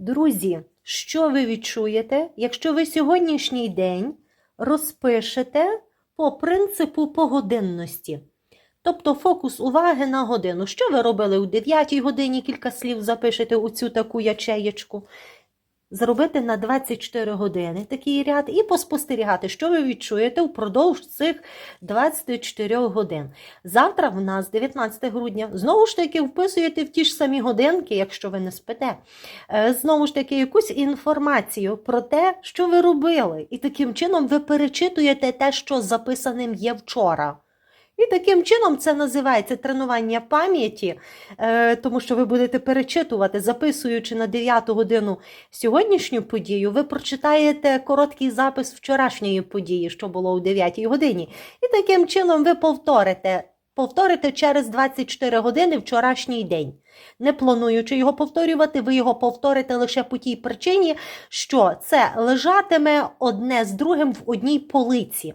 Друзі, що ви відчуєте, якщо ви сьогоднішній день розпишете по принципу погодинності? Тобто фокус уваги на годину. Що ви робили у 9 годині, кілька слів запишете у цю таку ячеєчку. Зробити на 24 години такий ряд і поспостерігати, що ви відчуєте впродовж цих 24 годин. Завтра в нас 19 грудня. Знову ж таки, вписуєте в ті ж самі годинки, якщо ви не спите. Е, Знову ж таки, якусь інформацію про те, що ви робили. І таким чином ви перечитуєте те, що записаним є вчора. І таким чином це називається тренування пам'яті, е, тому що ви будете перечитувати, записуючи на 9 годину сьогоднішню подію, ви прочитаєте короткий запис вчорашньої події, що було у 9 годині. І таким чином ви повторите. Повторите через 24 години вчорашній день. Не плануючи його повторювати, ви його повторите лише по тій причині, що це лежатиме одне з другим в одній полиці.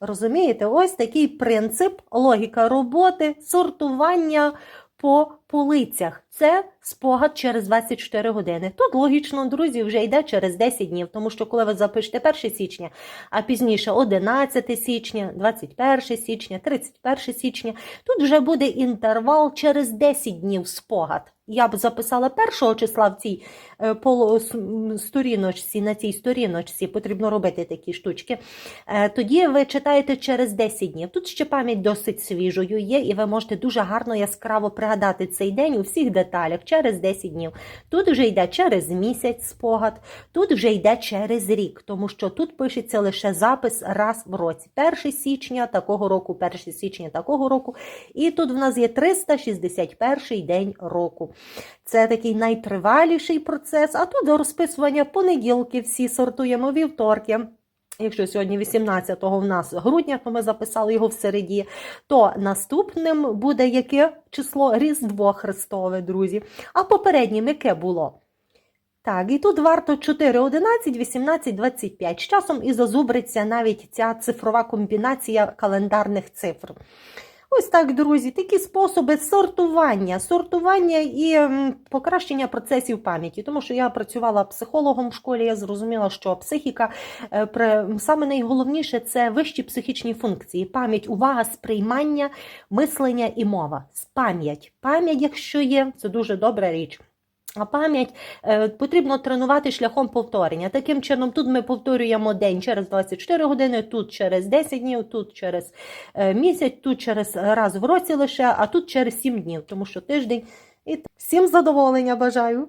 Розумієте, ось такий принцип, логіка роботи, сортування по полицях. Це спогад через 24 години. Тут логічно, друзі, вже йде через 10 днів, тому що коли ви запишете 1 січня, а пізніше 11 січня, 21 січня, 31 січня, тут вже буде інтервал через 10 днів спогад. Я б записала першого числа в цій е, сторіночці, на цій сторіночці потрібно робити такі штучки. Е, Тоді ви читаєте через 10 днів. Тут ще пам'ять досить свіжою є, і ви можете дуже гарно яскраво пригадати цей день у всіх деталях через 10 днів. Тут вже йде через місяць спогад, тут вже йде через рік, тому що тут пишеться лише запис раз в році. 1 січня такого року, 1 січня такого року. І тут в нас є 361 день року. Це такий найтриваліший процес. А тут до розписування понеділки всі сортуємо вівторки. Якщо сьогодні 18-го в нас грудня, то ми записали його в середі, то наступним буде яке число Різдво Христове, друзі. А попереднім яке було? Так, і тут варто 4, 11, 18, 25. З часом і зазубриться навіть ця цифрова комбінація календарних цифр. Ось так, друзі, такі способи сортування, сортування і покращення процесів пам'яті. Тому що я працювала психологом в школі, я зрозуміла, що психіка е, саме найголовніше це вищі психічні функції: пам'ять, увага, сприймання, мислення і мова. Пам'ять. Пам'ять, якщо є, це дуже добра річ. А пам'ять е, потрібно тренувати шляхом повторення. Таким чином, тут ми повторюємо день через 24 години, тут через 10 днів, тут через е, місяць, тут через раз в році лише, а тут через 7 днів, тому що тиждень. І всім задоволення бажаю.